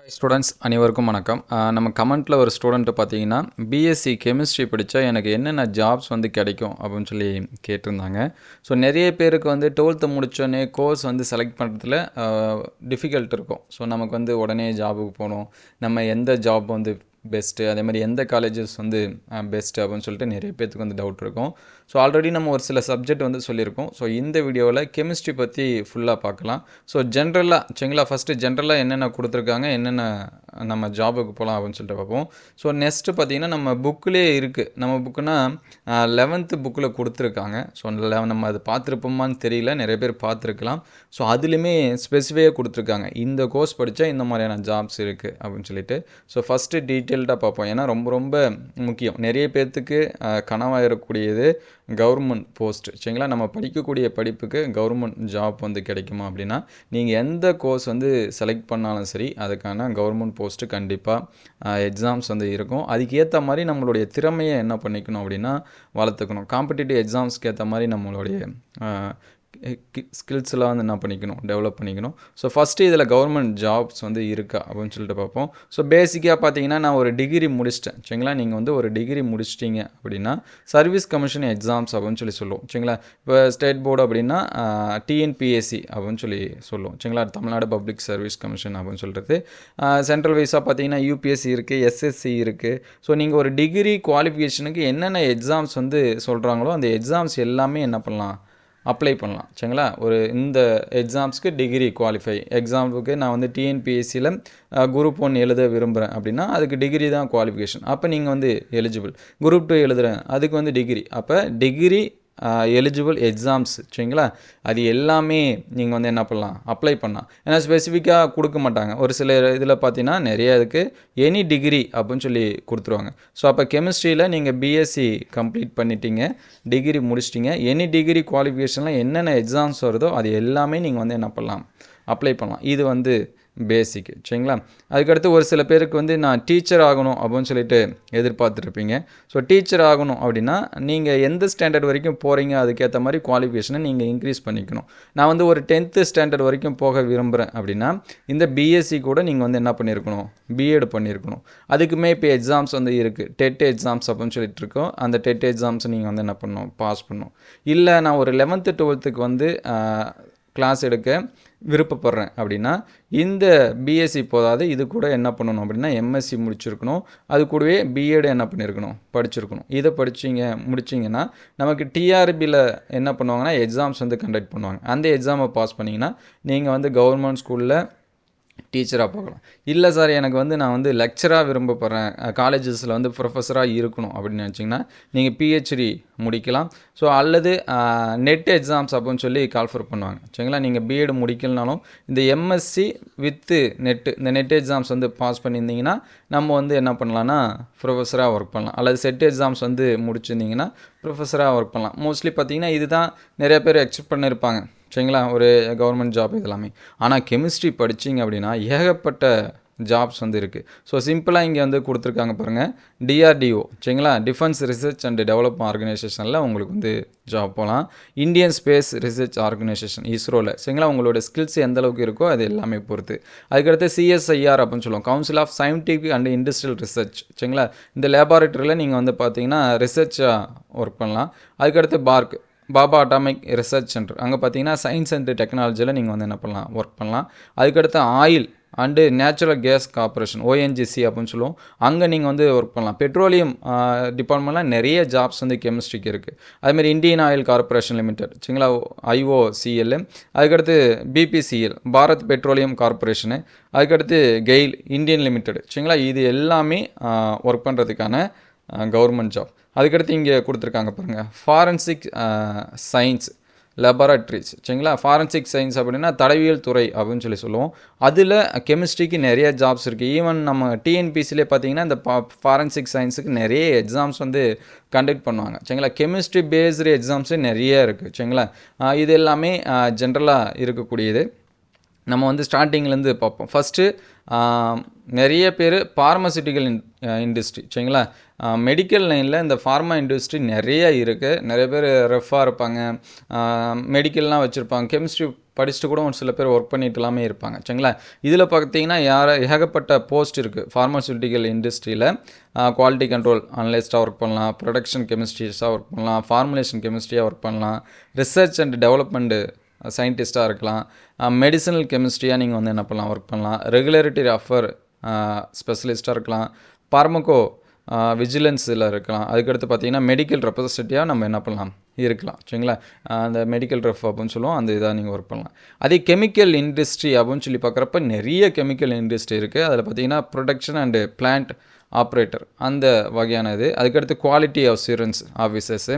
Hi students அனைவருக்கும் வணக்கம். நம்ம கமெண்ட்டில் ஒரு ஸ்டூடெண்ட்டு பார்த்தீங்கன்னா பிஎஸ்சி கெமிஸ்ட்ரி படித்தா எனக்கு என்னென்ன ஜாப்ஸ் வந்து கிடைக்கும் அப்படின்னு சொல்லி கேட்டிருந்தாங்க. ஸோ நிறைய பேருக்கு வந்து டுவெல்த்து முடித்தோடனே கோர்ஸ் வந்து செலக்ட் பண்ணுறதுல டிஃபிகல்ட் இருக்கும். ஸோ நமக்கு வந்து உடனே ஜாபுக்கு போகணும். நம்ம எந்த ஜாப் வந்து பெஸ்ட்டு அதே மாதிரி எந்த காலேஜஸ் வந்து பெஸ்ட்டு அப்படின்னு சொல்லிட்டு நிறைய பேர்த்துக்கு வந்து டவுட் இருக்கும். ஸோ ஆல்ரெடி நம்ம ஒரு சில சப்ஜெக்ட் வந்து சொல்லியிருக்கோம். ஸோ இந்த வீடியோவில் கெமிஸ்ட்ரி பற்றி ஃபுல்லாக பார்க்கலாம். ஸோ ஜென்ரலாக சரிங்களா ஃபஸ்ட்டு ஜென்ரலாக என்னென்ன கொடுத்துருக்காங்க என்னென்ன நம்ம ஜாபுக்கு போகலாம் அப்படின்னு சொல்லிட்டு பார்ப்போம். ஸோ நெக்ஸ்ட்டு பார்த்தீங்கன்னா நம்ம புக்கிலே இருக்குது நம்ம புக்குனா லெவன்த்து புக்கில் கொடுத்துருக்காங்க. ஸோ நம்ம அது பார்த்துருப்போமான்னு தெரியல. நிறைய பேர் பார்த்துருக்கலாம். ஸோ அதுலேயுமே ஸ்பெசிஃபையாக கொடுத்துருக்காங்க. இந்த கோர்ஸ் படித்தா இந்த மாதிரியான ஜாப்ஸ் இருக்குது அப்படின்னு சொல்லிட்டு. ஸோ ஃபஸ்ட்டு டீட்டெயில்டாக பார்ப்போம். ஏன்னா ரொம்ப ரொம்ப முக்கியம். நிறைய பேர்த்துக்கு கனவாக இருக்கக்கூடியது கவர்மெண்ட் போஸ்ட். சரிங்களா? நம்ம படிக்கக்கூடிய படிப்புக்கு கவர்மெண்ட் ஜாப் வந்து கிடைக்குமா அப்படின்னா நீங்கள் எந்த கோர்ஸ் வந்து செலக்ட் பண்ணாலும் சரி அதுக்கான கவர்மெண்ட் போஸ்ட்டு கண்டிப்பாக எக்ஸாம்ஸ் வந்து இருக்கும். அதுக்கேற்ற மாதிரி நம்மளுடைய திறமையை என்ன பண்ணிக்கணும் அப்படின்னா வளர்த்துக்கணும். காம்படிட்டிவ் எக்ஸாம்ஸ்க்கு ஏற்ற மாதிரி நம்மளுடைய ஸ்கில்ஸ்லாம் வந்து என்ன பண்ணிக்கணும் டெவலப் பண்ணிக்கணும். ஸோ ஃபஸ்ட்டு இதில் கவர்மெண்ட் ஜாப்ஸ் வந்து இருக்கா அப்படின்னு சொல்லிட்டு பார்ப்போம். ஸோ பேசிக்காக பார்த்தீங்கன்னா நான் ஒரு டிகிரி முடிச்சிட்டேன். சரிங்களா? நீங்கள் வந்து ஒரு டிகிரி முடிச்சிட்டிங்க அப்படின்னா சர்வீஸ் கமிஷன் எக்ஸாம்ஸ் அப்படின்னு சொல்லி சொல்லுவோம். சரிங்களா? இப்போ ஸ்டேட் போர்டு அப்படின்னா டிஎன்பிஎஸ்சி அப்படின்னு சொல்லி சொல்லுவோம். சரிங்களா? தமிழ்நாடு பப்ளிக் சர்வீஸ் கமிஷன் அப்படின்னு சொல்கிறது சென்ட்ரல் வைஸாக பார்த்தீங்கன்னா யூபிஎஸ்சி இருக்குது எஸ்எஸ்சி இருக்குது ஸோ நீங்கள் ஒரு டிகிரி குவாலிஃபிகேஷனுக்கு என்னென்ன எக்ஸாம்ஸ் வந்து சொல்கிறாங்களோ அந்த எக்ஸாம்ஸ் எல்லாமே என்ன பண்ணலாம்? அப்ளை பண்ணலாம். சரிங்களா? ஒரு இந்த எக்ஸாம்ஸ்க்கு டிகிரி குவாலிஃபை எக்ஸாம்பிளுக்கு நான் வந்து டிஎன்பிஎஸ்சியில் குரூப் ஒன் எழுத விரும்புகிறேன் அப்படின்னா அதுக்கு டிகிரி தான் குவாலிஃபிகேஷன் அப்போ நீங்கள் வந்து எலிஜிபிள் குரூப் டூ எழுதுகிறேன் அதுக்கு வந்து டிகிரி அப்போ டிகிரி எலிஜிபிள் எக்ஸாம்ஸ் சரிங்களா? அது எல்லாமே நீங்கள் வந்து என்ன பண்ணலாம்? அப்ளை பண்ணலாம். ஏன்னா ஸ்பெசிஃபிக்காக கொடுக்க மாட்டாங்க. ஒரு சில இதில் பார்த்தீங்கன்னா நிறைய இதுக்கு எனி டிகிரி அப்படின்னு சொல்லி கொடுத்துருவாங்க. ஸோ அப்போ கெமிஸ்ட்ரியில் நீங்கள் பிஎஸ்சி கம்ப்ளீட் பண்ணிட்டீங்க டிகிரி முடிச்சிட்டிங்க எனி டிகிரி குவாலிஃபிகேஷனில் என்னென்ன எக்ஸாம்ஸ் வருதோ அது எல்லாமே நீங்கள் வந்து என்ன பண்ணலாம்? அப்ளை பண்ணலாம். இது வந்து பேசிக் சரிங்களா? அதுக்கடுத்து ஒரு சில பேருக்கு வந்து நான் டீச்சர் ஆகணும் அப்படின்னு சொல்லிட்டு எதிர்பார்த்துருப்பீங்க. ஸோ டீச்சர் ஆகணும் அப்படின்னா நீங்கள் எந்த ஸ்டாண்டர்ட் வரைக்கும் போகிறீங்க அதுக்கேற்ற மாதிரி குவாலிஃபிகேஷனை நீங்கள் இன்க்ரீஸ் பண்ணிக்கணும். நான் வந்து ஒரு டென்த்து ஸ்டாண்டர்ட் வரைக்கும் போக விரும்புகிறேன் அப்படின்னா இந்த பிஎஸ்சி கூட நீங்கள் வந்து என்ன பண்ணியிருக்கணும் பிஎட் பண்ணியிருக்கணும் அதுக்குமே இப்போ எக்ஸாம்ஸ் வந்து இருக்குது டெட் எக்ஸாம்ஸ் அப்படின்னு சொல்லிட்டு இருக்கோம். அந்த டெட் எக்ஸாம்ஸை நீங்கள் வந்து என்ன பண்ணணும்? பாஸ் பண்ணணும். இல்லை நான் ஒரு லெவன்த்து டுவெல்த்துக்கு வந்து கிளாஸ் எடுக்க விருப்பப்படுறேன் அப்படின்னா இந்த பிஎஸ்சி போதாது இது கூட என்ன பண்ணணும் அப்படின்னா எம்எஸ்சி முடிச்சிருக்கணும். அது கூடவே பிஎட் என்ன பண்ணியிருக்கணும் படிச்சிருக்கணும். இதை படிச்சிங்க முடிச்சிங்கன்னா நமக்கு டிஆர்பியில் என்ன பண்ணுவாங்கன்னா எக்ஸாம்ஸ் வந்து கண்டக்ட் பண்ணுவாங்க. அந்த எக்ஸாமை பாஸ் பண்ணிங்கன்னா நீங்கள் வந்து கவர்மெண்ட் ஸ்கூலில் டீச்சராக போகலாம். இல்லை சார் எனக்கு வந்து நான் வந்து லெக்சராக விரும்பப்படுறேன். காலேஜஸில் வந்து ப்ரொஃபஸராக இருக்கணும் அப்படின்னு நினச்சிங்கன்னா நீங்கள் பிஹெச்டி முடிக்கலாம். ஸோ அல்லது நெட் எக்ஸாம்ஸ் அப்படின்னு சொல்லி கால்ஃபர் பண்ணுவாங்க. சரிங்களா? நீங்கள் பிஎட் முடிக்கலனாலும் இந்த எம்எஸ்சி வித்து நெட்டு இந்த நெட் எக்ஸாம்ஸ் வந்து பாஸ் பண்ணியிருந்தீங்கன்னா நம்ம வந்து என்ன பண்ணலான்னா ப்ரொஃபஸராக ஒர்க் பண்ணலாம். அல்லது செட் எக்ஸாம்ஸ் வந்து முடிச்சிருந்தீங்கன்னா ப்ரொஃபஸராக ஒர்க் பண்ணலாம். மோஸ்ட்லி பார்த்தீங்கன்னா இதுதான் நிறைய பேர் எக்ஸ்பெக்ட் பண்ணியிருப்பாங்க சரிங்களா? ஒரு கவர்மெண்ட் ஜாப் இதெல்லாமே. ஆனால் கெமிஸ்ட்ரி படிச்சிங்க அப்படின்னா ஏகப்பட்ட ஜாப்ஸ் வந்து இருக்குது ஸோ சிம்பிளாக இங்கே வந்து கொடுத்துருக்காங்க பாருங்கள் டிஆர்டிஓ சரிங்களா? டிஃபென்ஸ் ரிசர்ச் அண்ட் டெவலப்மெண்ட் ஆர்கனைசேஷனில் உங்களுக்கு வந்து ஜாப் போகலாம் இந்தியன் ஸ்பேஸ் ரிசர்ச் ஆர்கனைசேஷன் இஸ்ரோவில் சரிங்களா? உங்களோட ஸ்கில்ஸ் எந்த அளவுக்கு இருக்கோ அது எல்லாமே பொறுத்து. அதுக்கடுத்து சிஎஸ்ஐஆர் அப்படின்னு சொல்லுவோம். Council of scientific and industrial research சரிங்களா? இந்த லேபார்ட்டரியில் நீங்கள் வந்து பார்த்தீங்கன்னா ரிசர்ச்சாக ஒர்க் பண்ணலாம். அதுக்கடுத்து BARC Bhabha atomic research centre அங்கே பார்த்தீங்கன்னா சயின்ஸ் அண்ட் டெக்னாலஜியில் நீங்கள் வந்து என்ன பண்ணலாம்? ஒர்க் பண்ணலாம். அதுக்கடுத்து oil and natural gas corporation ONGC அப்படின்னு சொல்லுவோம். அங்கே நீங்கள் வந்து ஒர்க் பண்ணலாம். பெட்ரோலியம் டிபார்ட்மெண்ட்லாம் நிறைய ஜாப்ஸ் வந்து கெமிஸ்ட்ரிக்கு இருக்குது அதுமாரி இந்தியன் ஆயில் கார்பரேஷன் லிமிடெட் சரிங்களா? ஐஓசிஎல் அதுக்கடுத்து பிபிசிஎல் பாரத் பெட்ரோலியம் கார்பரேஷனு அதுக்கடுத்து கெயில் இந்தியன் லிமிடெட் சரிங்களா? இது எல்லாமே ஒர்க் பண்ணுறதுக்கான கவர்மெண்ட் ஜாப் அதுக்கடுத்து இங்கே கொடுத்துருக்காங்க பாருங்கள் ஃபாரன்சிக் சயின்ஸ் லெபரட்டரிஸ் சரிங்களா? ஃபாரன்சிக் சயின்ஸ் அப்படின்னா தடவியல் துறை அப்படின்னு சொல்லி சொல்லுவோம். அதில் கெமிஸ்ட்ரிக்கு நிறைய ஜாப்ஸ் இருக்குது ஈவன் நம்ம டிஎன்பிசிலே பார்த்தீங்கன்னா இந்த ஃபாரன்சிக் சயின்ஸுக்கு நிறைய எக்ஸாம்ஸ் வந்து கண்டக்ட் பண்ணுவாங்க. சரிங்களா? கெமிஸ்ட்ரி பேஸ்டு எக்ஸாம்ஸு நிறைய இருக்குது சரிங்களா? இது எல்லாமே ஜென்ரலாக இருக்கக்கூடியது. நம்ம வந்து ஸ்டார்டிங்லேருந்து பார்ப்போம். ஃபஸ்ட்டு நிறைய பேர் பார்மசிட்டிக்கல் இன் இண்டஸ்ட்ரி சரிங்களா? மெடிக்கல் லைனில் இந்த ஃபார்மா இண்டஸ்ட்ரி நிறைய இருக்குது நிறைய பேர் ரெஃபாக இருப்பாங்க. மெடிக்கல்லாம் வச்சுருப்பாங்க. கெமிஸ்ட்ரி படிச்சுட்டு கூட ஒரு சில பேர் ஒர்க் பண்ணிட்டு எல்லாமே இருப்பாங்க. சரிங்களா? இதில் பார்த்தீங்கன்னா யார் ஏகப்பட்ட போஸ்ட் இருக்குது ஃபார்மசூட்டிக்கல் இண்டஸ்ட்ரியில் குவாலிட்டி கண்ட்ரோல் அனலிஸ்ட்டாக ஒர்க் பண்ணலாம். ப்ரொடக்ஷன் கெமிஸ்ட்ரிஸாக ஒர்க் பண்ணலாம். ஃபார்முலேஷன் கெமிஸ்ட்ரியாக ஒர்க் பண்ணலாம். ரிசர்ச் அண்ட் டெவலப்மெண்ட்டு சயின்டிஸ்ட்டாக இருக்கலாம். மெடிசனல் கெமிஸ்ட்ரியாக நீங்கள் வந்து என்ன பண்ணலாம்? ஒர்க் பண்ணலாம். ரெகுலரிட்டி அஃபர் ஸ்பெஷலிஸ்ட்டாக இருக்கலாம். பார்மகோ விஜிலன்ஸில் இருக்கலாம். அதுக்கடுத்து பார்த்தீங்கன்னா மெடிக்கல் ரெப்ரசன்டேட்டிவாக நம்ம என்ன பண்ணலாம்? இருக்கலாம். சரிங்களா? அந்த மெடிக்கல் ரெஃப் அப்படின்னு சொல்லுவோம். அந்த இதாக நீங்கள் ஒர்க் பண்ணலாம். அதே கெமிக்கல் இண்டஸ்ட்ரி அப்படின்னு சொல்லி பார்க்குறப்ப நிறைய கெமிக்கல் இண்டஸ்ட்ரி இருக்குது அதில் பார்த்தீங்கன்னா ப்ரொடக்ஷன் அண்டு பிளான்ட் ஆப்ரேட்டர் அந்த வகையான இது. அதுக்கடுத்து quality assurance officers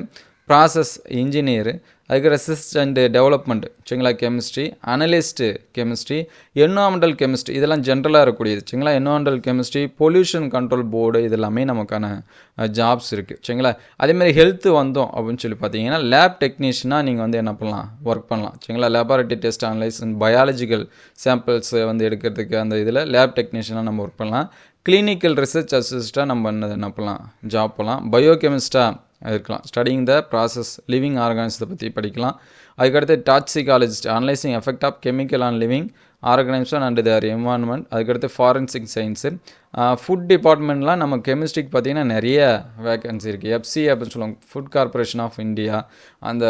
process engineer அதுக்கு ரெசிஸ்ட் அண்டு டெவலப்மெண்ட் சரிங்களா chemistry analyst chemistry environmental chemistry இதெல்லாம் ஜென்ரலாக இருக்கக்கூடியது சரிங்களா? Environmental chemistry pollution control board இதெல்லாமே நமக்கான ஜாப்ஸ் இருக்குது சரிங்களா? அதேமாதிரி ஹெல்த்து வந்தோம் அப்படின்னு சொல்லி பார்த்தீங்கன்னா லேப் டெக்னீஷியனாக நீங்கள் வந்து என்ன பண்ணலாம்? ஒர்க் பண்ணலாம் சரிங்களா? Laboratory test analyse biological samples வந்து எடுக்கிறதுக்கு அந்த இதில் லேப் டெக்னீஷியனாக நம்ம ஒர்க் பண்ணலாம். கிளினிக்கல் ரிசர்ச் அசிஸ்ட்டாக நம்ம என்ன என்ன பண்ணலாம்? ஜாப் பண்ணலாம். பயோகெமிஸ்ட்டாக இருக்கலாம். ஸ்டடிங் த ப்ராசஸ் லிவிங் ஆர்கானிசத்தை பற்றி படிக்கலாம். அதுக்கடுத்து toxicologist analysing effect of chemical on living organisation and their environment அதுக்கடுத்து ஃபாரன்சிக் சயின்ஸு ஃபுட் டிபார்ட்மெண்ட்லாம் நம்ம கெமிஸ்ட்ரிக்கு பார்த்திங்கன்னா நிறைய வேகன்சி இருக்குது எஃப்சி அப்படின்னு சொல்லுவாங்க. ஃபுட் கார்ப்பரேஷன் ஆஃப் இந்தியா அந்த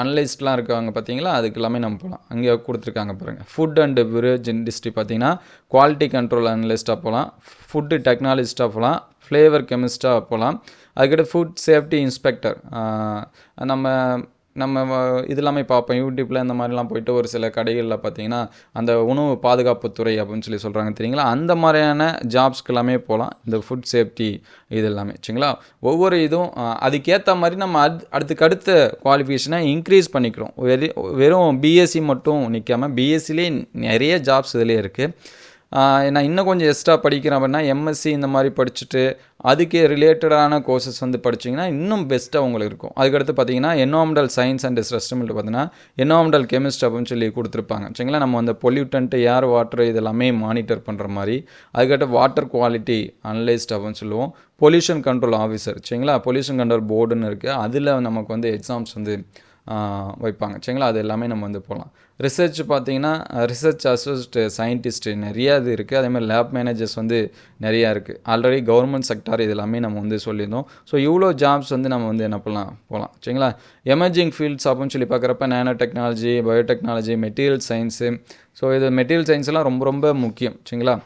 அனலிஸ்ட்லாம் இருக்காங்க பார்த்தீங்களா? அதுக்கு எல்லாமே நம்ம போகலாம். அங்கே கொடுத்துருக்காங்க பாருங்கள் ஃபுட் அண்ட் பிவரேஜ் இண்டஸ்ட்ரி பார்த்தீங்கன்னா குவாலிட்டி கண்ட்ரோல் அனலிஸ்ட்டாக போகலாம். ஃபுட்டு டெக்னாலஜிஸ்ட்டாக போகலாம். ஃப்ளேவர் கெமிஸ்ட்டாக போகலாம். அதுக்கிட்ட ஃபுட் சேஃப்டி இன்ஸ்பெக்டர் நம்ம நம்ம வ- இது எல்லாமே பார்ப்போம். யூடியூப்பில் இந்த மாதிரிலாம் போயிட்டு ஒரு சில கடைகளில் பார்த்தீங்கன்னா அந்த உணவு பாதுகாப்புத்துறை அப்படின்னு சொல்லி சொல்கிறாங்க தெரியுங்களா? அந்த மாதிரியான ஜாப்ஸ்க்கு எல்லாமே போகலாம். இந்த ஃபுட் சேஃப்டி இது எல்லாமே சரிங்களா? ஒவ்வொரு இதுவும் அதுக்கேற்ற மாதிரி நம்ம அட் அடுத்துக்கு அடுத்த குவாலிஃபிகேஷனை இன்க்ரீஸ் பண்ணிக்கிறோம் வெறும் பிஎஸ்சி மட்டும் நிற்காம பிஎஸ்சிலே நிறைய ஜாப்ஸ் இதுலேயே இருக்குது நான் இன்னும் கொஞ்சம் எக்ஸ்ட்ரா படிக்கிறேன் அப்படின்னா எம்எஸ்சி இந்த மாதிரி படிச்சுட்டு அதுக்கே ரிலேட்டடான கோர்சஸ் வந்து படிச்சிங்கன்னா இன்னும் பெஸ்ட்டாக உங்களுக்கு இருக்கும். அதுக்கடுத்து பார்த்தீங்கன்னா என்வாமெண்டல் சயின்ஸ் அண்ட் சிஸ்டம்ட்டு பார்த்தீங்கன்னா என்வாமெண்டல் கெமிஸ்ட் அப்படின்னு சொல்லி கொடுத்துருப்பாங்க. சரிங்களா? நம்ம அந்த பொல்யூட்டன்ட்டு ஏர் வாட்டர் இதெல்லாமே மானிட்டர் பண்ணுற மாதிரி அதுக்கடுத்து வாட்டர் குவாலிட்டி அனலைஸ்ட் அப்படின்னு சொல்லுவோம். பொல்யூஷன் கண்ட்ரோல் ஆஃபீஸர் சரிங்களா? பொல்யூஷன் கண்ட்ரோல் போர்டுன்னு இருக்குது அதில் நமக்கு வந்து எக்ஸாம்ஸ் வந்து வைப்பாங்க. சரிங்களா? அது எல்லாமே நம்ம வந்து போகலாம் ரிசர்ச் பார்த்தீங்கன்னா ரிசர்ச் அசோசியேட் சயின்டிஸ்ட் நிறையா இது இருக்குது அதேமாதிரி லேப் மேனேஜர்ஸ் வந்து நிறையா இருக்குது ஆல்ரெடி கவர்மெண்ட் செக்டார் இது எல்லாமே நம்ம வந்து சொல்லியிருந்தோம். ஸோ இவ்வளோ ஜாப்ஸ் வந்து நம்ம வந்து என்ன பண்ணலாம்? போகலாம் சரிங்களா? எமர்ஜிங் ஃபீல்ட்ஸ் அப்படின்னு சொல்லி பார்க்குறப்ப nano technology biotechnology material science so இது மெட்டீரியல் சயின்ஸ்லாம் ரொம்ப ரொம்ப முக்கியம். சரிங்களா?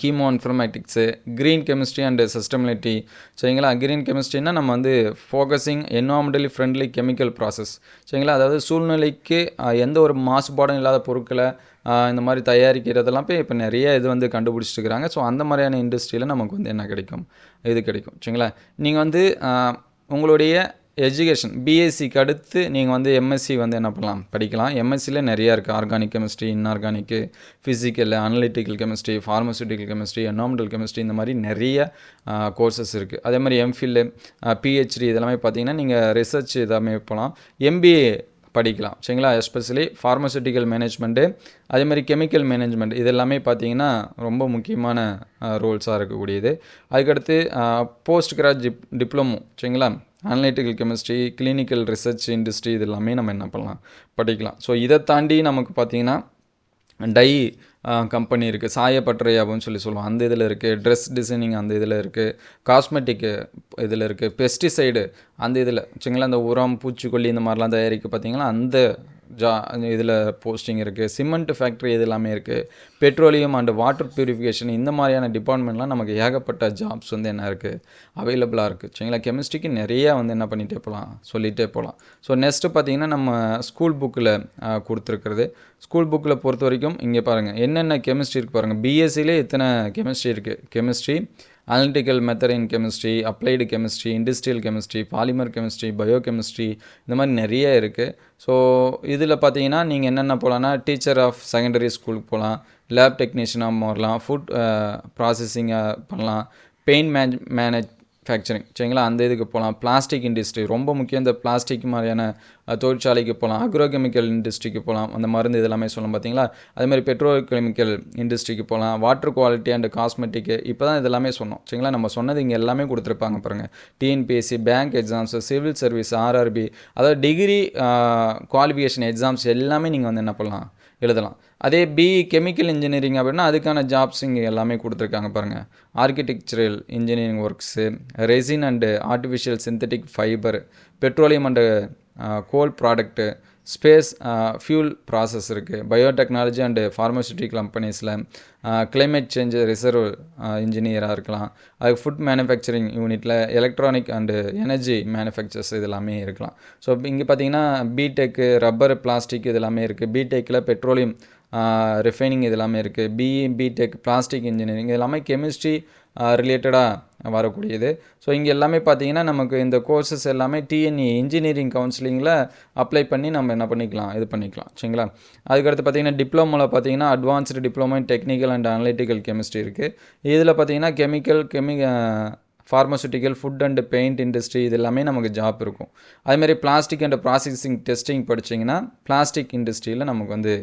Chemo informatics green chemistry and sustainability சரிங்களா? க்ரீன் கெமிஸ்ட்ரினா நம்ம வந்து focusing environmentally friendly chemical process சரிங்களா? அதாவது சூழ்நிலைக்கு எந்த ஒரு மாசுபாடும் இல்லாத பொருட்களை இந்த மாதிரி தயாரிக்கிறதெல்லாம் போய் இப்போ நிறைய இது வந்து கண்டுபிடிச்சிட்டு இருக்கிறாங்க ஸோ அந்த மாதிரியான இண்டஸ்ட்ரியில் நமக்கு வந்து என்ன கிடைக்கும்? இது கிடைக்கும். சரிங்களா? நீங்கள் வந்து உங்களுடைய எஜுகேஷன் பிஎஸ்சிக்கு அடுத்து நீங்கள் வந்து எம்எஸ்சி வந்து என்ன பண்ணலாம்? படிக்கலாம். எம்எஸ்சியில் நிறையா இருக்குது organic chemistry inorganic physical analytical chemistry pharmaceutical chemistry environmental chemistry இந்த மாதிரி நிறைய கோர்சஸ் இருக்குது அதே மாதிரி எம்ஃபில்லு பிஹெச்டி இதெல்லாமே பார்த்தீங்கன்னா நீங்கள் ரிசர்ச் இதெல்லாமே போகலாம் எம்பிஏ படிக்கலாம். சரிங்களா? எஸ்பெஷலி ஃபார்மசூட்டிக்கல் மேனேஜ்மெண்ட்டு அதே மாதிரி கெமிக்கல் மேனேஜ்மெண்ட் இது எல்லாமே பார்த்தீங்கன்னா ரொம்ப முக்கியமான ரோல்ஸாக இருக்கக்கூடியது. அதுக்கடுத்து போஸ்ட் கிராஜ் டிப் டிப்ளமோ சரிங்களா? Analytical chemistry clinical research industry இது எல்லாமே நம்ம என்ன பண்ணலாம்? படிக்கலாம். ஸோ இதை தாண்டி நமக்கு பார்த்தீங்கன்னா டை கம்பெனி இருக்குது சாயப்பட்டறை அப்படின்னு சொல்லி சொல்லுவோம் அந்த இதில் இருக்குது ட்ரெஸ் டிசைனிங் அந்த இதில் இருக்குது காஸ்மெட்டிக்கு இதில் இருக்குது பெஸ்டிசைடு அந்த இதில். சரிங்களா? அந்த உரம் பூச்சிக்கொல்லி இந்த மாதிரிலாம் தயாரிக்க பார்த்திங்கன்னா அந்த ஜா இதில் போஸ்டிங் இருக்குது சிமெண்ட் ஃபேக்ட்ரி இது எல்லாமே இருக்குது பெட்ரோலியம் அண்ட் வாட்டர் பியூரிஃபிகேஷன் இந்த மாதிரியான டிபார்ட்மெண்ட்லாம் நமக்கு ஏகப்பட்ட ஜாப்ஸ் வந்து என்ன இருக்குது அவைலபிளாக இருக்குது சரிங்களா? கெமிஸ்ட்ரிக்கு நிறைய வந்து என்ன பண்ணிகிட்டே போகலாம் சொல்லிகிட்டே போகலாம் ஸோ நெக்ஸ்ட்டு பார்த்தீங்கன்னா நம்ம ஸ்கூல் புக்கில் கொடுத்துருக்கிறது. ஸ்கூல் புக்கில் பொறுத்த வரைக்கும் இங்கே பாருங்கள் என்னென்ன கெமிஸ்ட்ரி இருக்குது பாருங்கள் பிஎஸ்சிலே இத்தனை கெமிஸ்ட்ரி இருக்குது chemistry analytical method in chemistry applied chemistry industrial chemistry polymer chemistry biochemistry இந்த மாதிரி நிறைய இருக்குது ஸோ இதில் பார்த்தீங்கன்னா நீங்கள் என்னென்ன போகலான்னா டீச்சர் ஆஃப் செகண்டரி ஸ்கூலுக்கு போகலாம் லேப் டெக்னீஷியனாக மாறலாம். ஃபுட் ப்ராசஸிங்காக uh, பண்ணலாம். பெயின் மேனேஜ் மேனேஜ் ஃபேக்சரிங் சரிங்களா? அந்த இதுக்கு போகலாம் பிளாஸ்டிக் இண்டஸ்ட்ரி ரொம்ப முக்கியம். இந்த பிளாஸ்டிக் மாதிரியான தொழிற்சாலைக்கு போகலாம் அக்ரோகெமிக்கல் இண்டஸ்ட்ரிக்கு போகலாம் அந்த மருந்து இதெல்லாமே சொல்லலாம் பார்த்தீங்களா அதே மாதிரி பெட்ரோல் கெமிக்கல் இண்டஸ்ட்ரிக்கு போகலாம் வாட்டர் குவாலிட்டி அண்ட் காஸ்மெட்டிக்கு இப்போ தான் இதெல்லாமே சொன்னோம். சரிங்களா? நம்ம சொன்னது இங்கே எல்லாமே கொடுத்துருப்பாங்க பாருங்கள் TNPSC bank exams civil service RRB அதாவது டிகிரி குவாலிஃபிகேஷன் எக்ஸாம்ஸ் எல்லாமே நீங்கள் வந்து என்ன பண்ணலாம்? எழுதலாம். அதே பிஇ கெமிக்கல் இன்ஜினியரிங் அப்படின்னா அதுக்கான ஜாப்ஸ் இங்கே எல்லாமே கொடுத்துருக்காங்க பாருங்கள் architectural engineering works resin and artificial synthetic fibre petroleum and coal product space fuel process இருக்குது பயோடெக்னாலஜி அண்டு ஃபார்மசூட்டிக் கம்பெனிஸில் கிளைமேட் சேஞ்ச் ரிசர்வ் இன்ஜினியராக இருக்கலாம். அதுக்கு ஃபுட் மேனுஃபேக்சரிங் யூனிட்டில் எலக்ட்ரானிக் அண்டு எனர்ஜி மேனுஃபேக்சர்ஸ் இது எல்லாமே இருக்கலாம். ஸோ இங்கே பார்த்தீங்கன்னா பிடெக்கு ரப்பர் பிளாஸ்டிக் இது எல்லாமே இருக்குது பிடெக்கில் பெட்ரோலியம் ரிஃபைனிங் uh, இது எல்லாமே இருக்குது பிஇ பிடெக் பிளாஸ்டிக் இன்ஜினியரிங் இது எல்லாமே கெமிஸ்ட்ரி ரிலேட்டடாக வரக்கூடியது. ஸோ இங்கே எல்லாமே பார்த்தீங்கன்னா நமக்கு இந்த கோர்சஸ் எல்லாமே டிஎன்இ இன்ஜினியரிங் கவுன்சிலிங்கில் அப்ளை பண்ணி நம்ம என்ன பண்ணிக்கலாம் இது பண்ணிக்கலாம். சரிங்களா? அதுக்கடுத்து பார்த்தீங்கன்னா டிப்ளமோவில் பார்த்தீங்கன்னா advanced diploma in technical and analytical chemistry இருக்குது இதில் பார்த்தீங்கன்னா chemical Kemy pharmaceutical food and paint industry இது எல்லாமே நமக்கு ஜாப் இருக்கும். அதுமாதிரி பிளாஸ்டிக் அண்ட் ப்ராசஸிங் டெஸ்டிங் படிச்சிங்கன்னா பிளாஸ்டிக் இண்டஸ்ட்ரியில் நமக்கு வந்து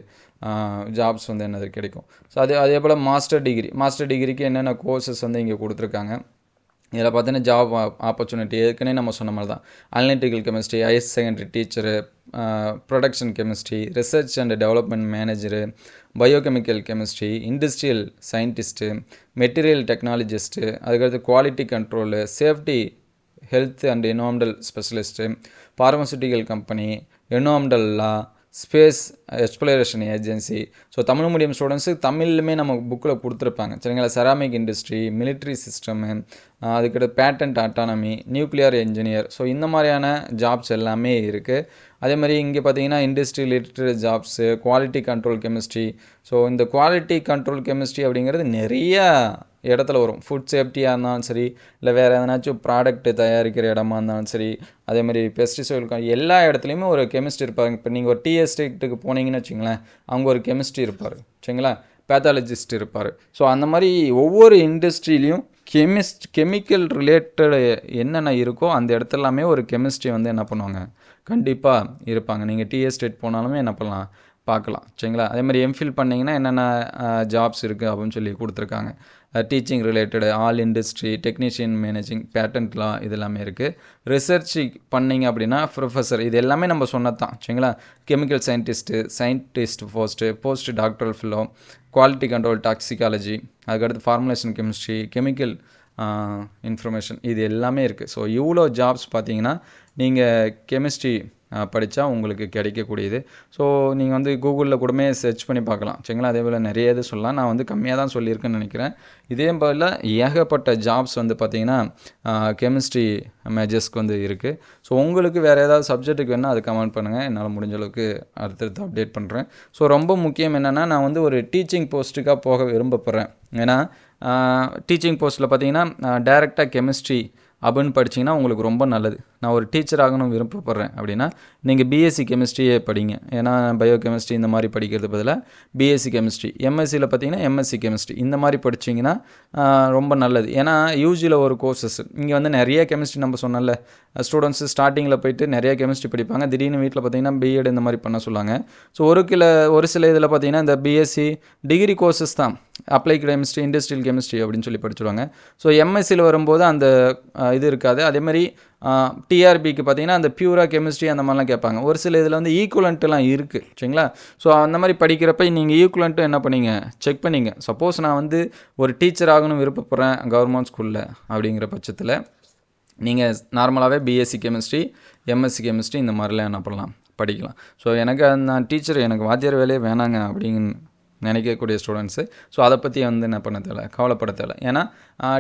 ஜாப்ஸ் வந்து என்னது கிடைக்கும். ஸோ அதே அதே போல் மாஸ்டர் டிகிரி மாஸ்டர் டிகிரிக்கு என்னென்ன கோர்சஸ் வந்து இங்கே கொடுத்துருக்காங்க? இதில் பார்த்தீங்கன்னா ஜாப் ஆப்பர்ச்சுனிட்டி ஏற்கனவே நம்ம சொன்ன மாதிரி தான் analytical chemistry higher secondary teacher production chemistry research and development manager biochemical chemistry industrial scientist material technologist அதுக்கடுத்து quality control safety health and environmental specialist pharmaceutical company environmental law space exploration agency so Tamil medium ஸ்டூடெண்ட்ஸுக்கு தமிழ்லுமே நம்ம புக்கில் கொடுத்துருப்பாங்க. சரிங்களா? Ceramic industry military system அதுக்கடுத்து patent autonomy nuclear engineer so இந்த மாதிரியான ஜாப்ஸ் எல்லாமே இருக்குது அதே மாதிரி இங்கே பார்த்தீங்கன்னா industry related jobs quality control chemistry so இந்த குவாலிட்டி கண்ட்ரோல் கெமிஸ்ட்ரி அப்படிங்கிறது நிறைய இடத்துல வரும். ஃபுட் சேஃப்டியாக இருந்தாலும் சரி இல்லை வேறு எதனாச்சும் ப்ராடக்ட்டு தயாரிக்கிற இடமா இருந்தாலும் சரி அதே மாதிரி பெஸ்டிசைடு எல்லா இடத்துலையுமே ஒரு கெமிஸ்ட்ரி இருப்பாங்க இப்போ நீங்கள் ஒரு டி எஸ்டேட்டுக்கு போனீங்கன்னு வச்சுங்களேன் அவங்க ஒரு கெமிஸ்ட்ரி இருப்பார். சரிங்களா? பேத்தாலஜிஸ்ட் இருப்பார். ஸோ அந்த மாதிரி ஒவ்வொரு இண்டஸ்ட்ரியிலையும் கெமிஸ்ட் கெமிக்கல் ரிலேட்டடு என்னென்ன இருக்கோ அந்த இடத்துலாமே ஒரு கெமிஸ்ட்ரி வந்து என்ன பண்ணுவாங்க? கண்டிப்பாக இருப்பாங்க. நீங்கள் டிஎஸ் எஸ்டேட் போனாலுமே என்ன பண்ணலாம்? பார்க்கலாம். சரிங்களா? அதே மாதிரி எம்ஃபில் பண்ணிங்கன்னா என்னென்ன ஜாப்ஸ் இருக்குது அப்படின்னு சொல்லி கொடுத்துருக்காங்க. Teaching related all industry technician managing பேட்டன்ட்லாம் இது எல்லாமே இருக்குது ரிசர்ச் பண்ணிங்க அப்படின்னா ப்ரொஃபஸர் இது எல்லாமே நம்ம சொன்னது தான் சரிங்களா? Chemical scientist scientist post post doctoral fellow quality control toxicology அதுக்கடுத்து ஃபார்முலேஷன் கெமிஸ்ட்ரி கெமிக்கல் இன்ஃபர்மேஷன் இது எல்லாமே இருக்குது ஸோ இவ்வளோ ஜாப்ஸ் பார்த்தீங்கன்னா நீங்கள் கெமிஸ்ட்ரி படித்தா உங்களுக்கு கிடைக்கக்கூடியது. ஸோ நீங்கள் வந்து கூகுளில் கூடமே சர்ச் பண்ணி பார்க்கலாம். சரிங்களா? அதே போல் நிறைய இது சொல்லலாம். நான் வந்து கம்மியாக தான் சொல்லியிருக்கேன்னு நினைக்கிறேன். இதே போல் ஏகப்பட்ட ஜாப்ஸ் வந்து பார்த்திங்கன்னா கெமிஸ்ட்ரி மேஜர்ஸ்க்கு வந்து இருக்குது ஸோ உங்களுக்கு வேறு ஏதாவது சப்ஜெக்ட்டுக்கு வேணால் அது கமெண்ட் பண்ணுங்கள் என்னால் முடிஞ்ச அளவுக்கு அடுத்தடுத்து அப்டேட் பண்ணுறேன் ஸோ ரொம்ப முக்கியம் என்னென்னா நான் வந்து ஒரு டீச்சிங் போஸ்ட்டுக்காக போக விரும்பப்படுறேன். ஏன்னா டீச்சிங் போஸ்ட்டில் பார்த்தீங்கன்னா டேரெக்டாக கெமிஸ்ட்ரி அப்படின்னு படிச்சிங்கன்னா உங்களுக்கு ரொம்ப நல்லது. நான் ஒரு டீச்சர் ஆகணும் விருப்பப்படுறேன் அப்படின்னா நீங்கள் பிஎஸ்சி கெமிஸ்ட்ரியே படிங்க. ஏன்னா பயோ கெமிஸ்ட்ரி இந்த மாதிரி படிக்கிறது பதிலாக பிஎஸ்சி கெமிஸ்ட்ரி எம்எஸ்சியில் பார்த்தீங்கன்னா எம்எஸ்சி கெமிஸ்ட்ரி இந்த மாதிரி படிச்சிங்கன்னா ரொம்ப நல்லது. ஏன்னா யூஜியில் ஒரு கோர்சஸ் இங்கே வந்து நிறைய கெமிஸ்ட்ரி நம்ம சொன்னல ஸ்டூடெண்ட்ஸ் ஸ்டார்டிங்கில் போயிட்டு நிறைய கெமிஸ்ட்ரி படிப்பாங்க. திடீர்னு வீட்டில் பார்த்தீங்கன்னா பிஎட் இந்த மாதிரி பண்ண சொல்லுவாங்க. ஸோ ஒரு கில ஒரு சில இதில் பார்த்தீங்கன்னா இந்த பிஎஸ்சி டிகிரி கோர்சஸ் தான். அப்ளை கெமிஸ்ட்ரி இண்டஸ்ட்ரியல் கெமிஸ்ட்ரி அப்படின்னு சொல்லி படிச்சுடுவாங்க ஸோ எம்எஸ்சியில் வரும்போது அந்த இது இருக்காது. அதே மாதிரி டிஆர்பிக்கு பார்த்தீங்கன்னா அந்த பியூரா கெமிஸ்ட்ரி அந்த மாதிரிலாம் கேட்பாங்க. ஒரு சில இதில் வந்து ஈக்குவலண்ட்டுலாம் இருக்குது சரிங்களா? ஸோ அந்த மாதிரி படிக்கிறப்ப நீங்கள் ஈக்குவலண்ட்டும் என்ன பண்ணீங்க? செக் பண்ணிங்க. சப்போஸ் நான் வந்து ஒரு டீச்சர் ஆகணும் விருப்பப்படுறேன் கவர்மெண்ட் ஸ்கூலில் அப்படிங்கிற பட்சத்தில் நீங்கள் நார்மலாகவே பிஎஸ்சி கெமிஸ்ட்ரி எம்எஸ்சி கெமிஸ்ட்ரி இந்த மாதிரிலாம் என்ன பண்ணலாம்? படிக்கலாம். ஸோ எனக்கு நான் டீச்சர் எனக்கு வாத்தியார் வேலையே வேணாங்க அப்படின்னு நினைக்கக்கூடிய ஸ்டூடெண்ட்ஸு ஸோ அதை பற்றி வந்து என்ன பண்ண தேவை? கவலைப்பட தேவை. ஏன்னா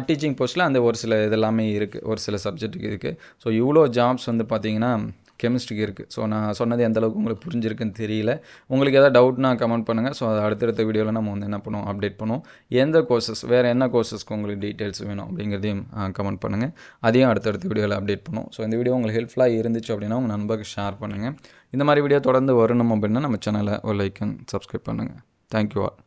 டீச்சிங் போஸ்ட்டில் அந்த ஒரு சில இதெல்லாமே இருக்குது ஒரு சில சப்ஜெக்ட்டுக்கு இருக்குது ஸோ இவ்வளோ ஜாப்ஸ் வந்து பார்த்திங்கன்னா கெமிஸ்ட்ரிக்கு இருக்குது ஸோ நான் சொன்னது எந்த அளவுக்கு உங்களுக்கு புரிஞ்சிருக்குன்னு தெரியல. உங்களுக்கு எதாவது டவுட்னா கமெண்ட் பண்ணுங்கள் ஸோ அதை அடுத்தடுத்த வீடியோவில் நம்ம வந்து என்ன பண்ணுவோம்? அப்டேட் பண்ணுவோம். எந்த கோர்சஸ் வேறு என்ன கோர்சஸ்க்கு உங்களுக்கு டீட்டெயில்ஸ் வேணும் அப்படிங்கிறதையும் கமெண்ட் பண்ணுங்கள் அதையும் அடுத்தடுத்த வீடியோவில் அப்டேட் பண்ணுவோம். ஸோ இந்த வீடியோ உங்களுக்கு ஹெல்ப்ஃபுல்லாக இருந்துச்சு அப்படின்னா உங்கள் நண்பருக்கு ஷேர் பண்ணுங்கள் இந்த மாதிரி வீடியோ தொடர்ந்து வரணும் அப்படின்னா நம்ம சேனலை ஒரு லைக் அண்ட் சப்ஸ்கிரைப் பண்ணுங்கள் தேங்க்யூ ஆல்